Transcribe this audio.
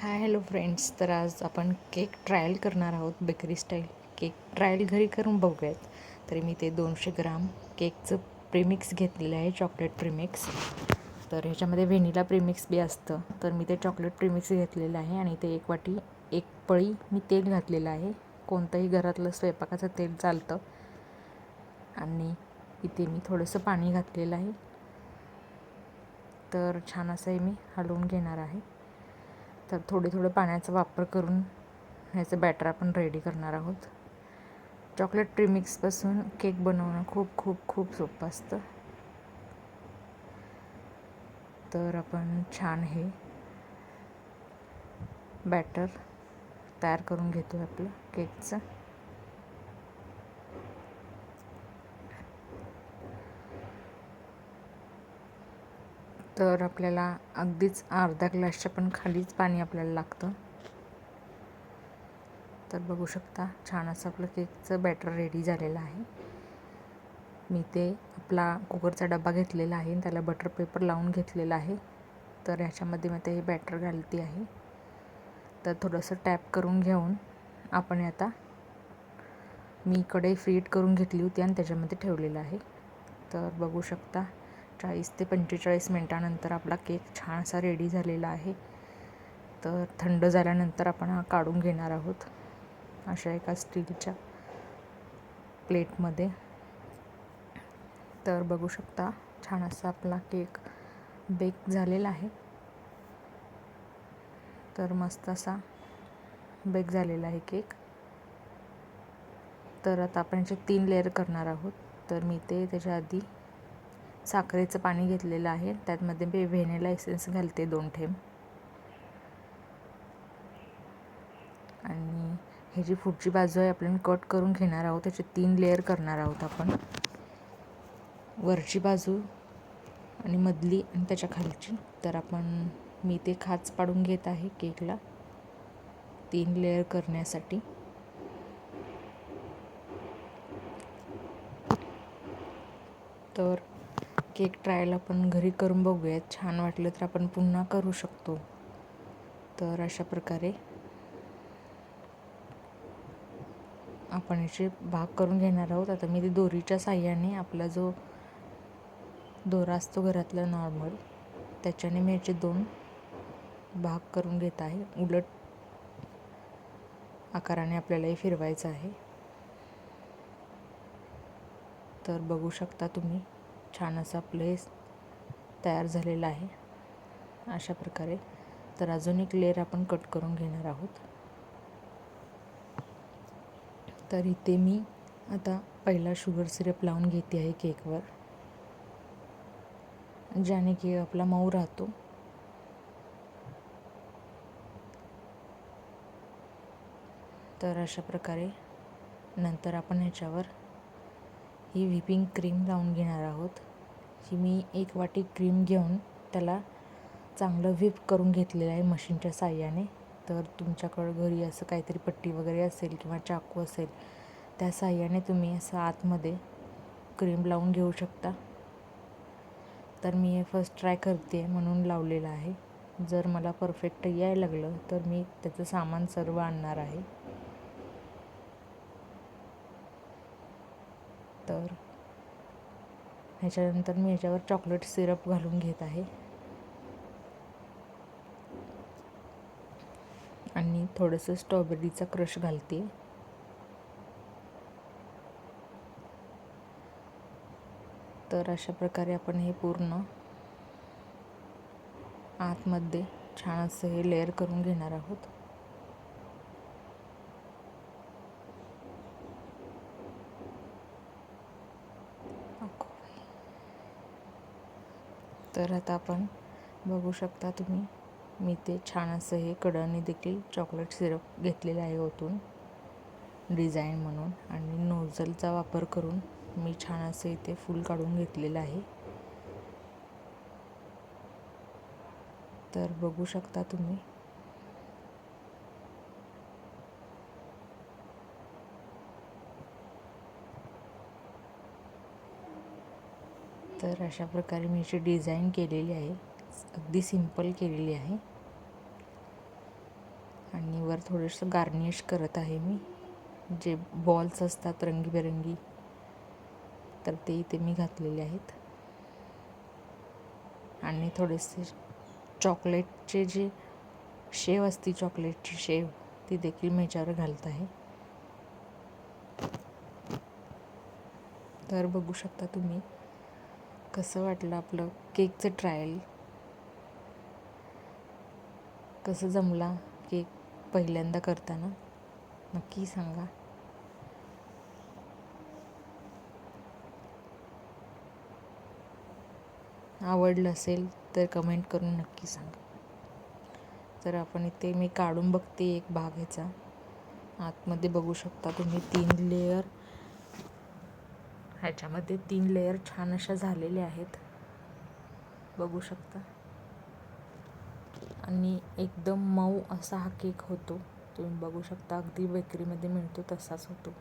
Hi hello friends. तर आज आपण केक ट्रायल करणार आहोत बेकरी स्टाईल. केक ट्रायल घरी करून बघूयात. तरी मी ते दोनशे ग्राम केकचं प्रीमिक्स घेतलेलं आहे चॉकलेट प्रीमिक्स तर ह्याच्यामध्ये व्हेनिला प्रीमिक्स बी असतं. तर मी ते चॉकलेट प्रीमिक्स घेतलेलं आहे आणि ते एक वाटी एक पळी मी तेल घातलेलं आहे. कोणतंही घरातलं स्वयंपाकाचं तेल चालतं. आणि इथे मी थोडंसं पाणी घातलेलं आहे. तर छान असं हे मी हलवून घेणार आहे. तर थोडे थोडं पाण्याचा वापर करून ह्याचं बॅटर आपण रेडी करणार आहोत. चॉकलेट प्रीमिक्सपासून केक बनवणं खूप खूप खूप सोपं असतं. तर आपण छान हे बॅटर तयार करून घेतो आपलं केकचं तर आपल्याला अगदीच अर्धा ग्लासच्या पण खालीच पाणी आपल्याला लागतं. तर बघू शकता छान असं आपलं केकचं बॅटर रेडी झालेलं आहे. मी ते आपला कुकरचा डबा घेतलेला आहे त्याला बटर पेपर लावून घेतलेला आहे. तर ह्याच्यामध्ये मी ते हे बॅटर घालते आहे. तर थोडंसं टॅप करून घेऊन आपण आता मी इकडे फ्रीट करून घेतली होती आणि त्याच्यामध्ये ठेवलेलं आहे. तर बघू शकता चाळीस ते पंचेचाळीस मिनटानंतर आपला केक छान असा रेडी झालेला आहे. तर थंड झाल्यानंतर आपण हा काढून घेणार आहोत अशा एका स्टीलच्या प्लेटमध्ये. तर बघू शकता छान असा आपला केक बेक झालेला आहे. तर मस्त असा बेक झालेला आहे केक. तर आता आपण याचे तीन लेअर करणार आहोत. तर मी ते त्याच्या आधी साखरेचं पाणी घेतलेलं आहे. त्यातमध्ये मी व्हेनेला एसेन्स घालते दोन ठेम आणि हे जी पुढची बाजू आहे आपण कट करून घेणार आहोत. त्याचे तीन लेअर करणार आहोत आपण. वरची बाजू आणि मधली आणि त्याच्या खालची. तर आपण मी ते खाच पाडून घेत आहे केकला. तीन लेअर करण्यासाठी. तर केक ट्रायल आपण घरी करून बघूयात. छान वाटलं तर आपण पुन्हा करू शकतो. तर अशा प्रकारे आपण याचे भाग करून घेणार आहोत. आता मी ते दोरीच्या साह्याने आपला जो दोरा असतो घरातला नॉर्मल त्याच्याने मी याचे दोन भाग करून घेत आहे. उलट आकाराने आपल्यालाही फिरवायचं आहे. तर बघू शकता तुम्ही. छान असा प्लेस तयार झालेला आहे अशा प्रकारे. तर अजून एक लेअर आपण कट करून घेणार आहोत. तर इथे मी आता पहिला शुगर सिरप लावून घेते आहे केकवर ज्याने की आपला मऊ राहतो. तर अशा प्रकारे नंतर आपण ह्याच्यावर ही व्हिपिंग क्रीम लावून घेणार आहोत. ही मी एक वाटी क्रीम घेऊन त्याला चांगलं व्हिप करून घेतलेलं आहे मशीनच्या साह्याने. तर तुमच्याकडं घरी असं काहीतरी पट्टी वगैरे असेल किंवा चाकू असेल त्या साह्याने तुम्ही असं आतमध्ये क्रीम लावून घेऊ शकता. तर मी हे फर्स्ट ट्राय करते म्हणून लावलेलं आहे. जर मला परफेक्ट यायला लागलं तर मी त्याचं सामान सर्व आणणार आहे. तर ह्याच्यानंतर मी ह्याच्यावर चॉकलेट सिरप घालून घेत आहे. आणि थोडंसं स्ट्रॉबेरीचा क्रश घालते. तर अशा प्रकारे आपण हे पूर्ण आतमध्ये छान असं हे लेअर करून घेणार आहोत. तर आता आपण बघू शकता तुम्ही. मी ते छान असं हे कडणी देखील चॉकलेट सिरप घेतलेलं आहे ओतून. डिझाईन म्हणून आणि नोझलचा वापर करून मी छान असं इथे फुल काढून घेतलेलं आहे. तर बघू शकता तुम्ही. तर अशा प्रकारे मी याची डिझाईन केलेली आहे. अगदी सिंपल केलेली आहे. आणि वर थोडंसं गार्निश करत आहे मी. जे बॉल्स असतात रंगीबेरंगी तर ते इथे मी घातलेले आहेत. आणि थोडेसे चॉकलेटचे जे शेव असते चॉकलेटची शेव ती देखील मी याच्यावर घालत आहे. तर बघू शकता तुम्ही कसं वाटलं आपलं केकचं ट्रायल कसं जमला केक पहिल्यांदा करताना? नक्की सांगा. आवडलं असेल तर कमेंट करून नक्की सांगा. तर आपण इथे मी काढून बघते एक भाग ह्याचा. आतमध्ये बघू शकता तुम्ही तीन लेयर ह्याच्यामध्ये तीन लेयर छान अशा झालेल्या आहेत. बघू शकता. आणि एकदम मऊ असा हा केक होतो. तुम्ही बघू शकता अगदी बेकरीमध्ये मिळतो तसाच होतो.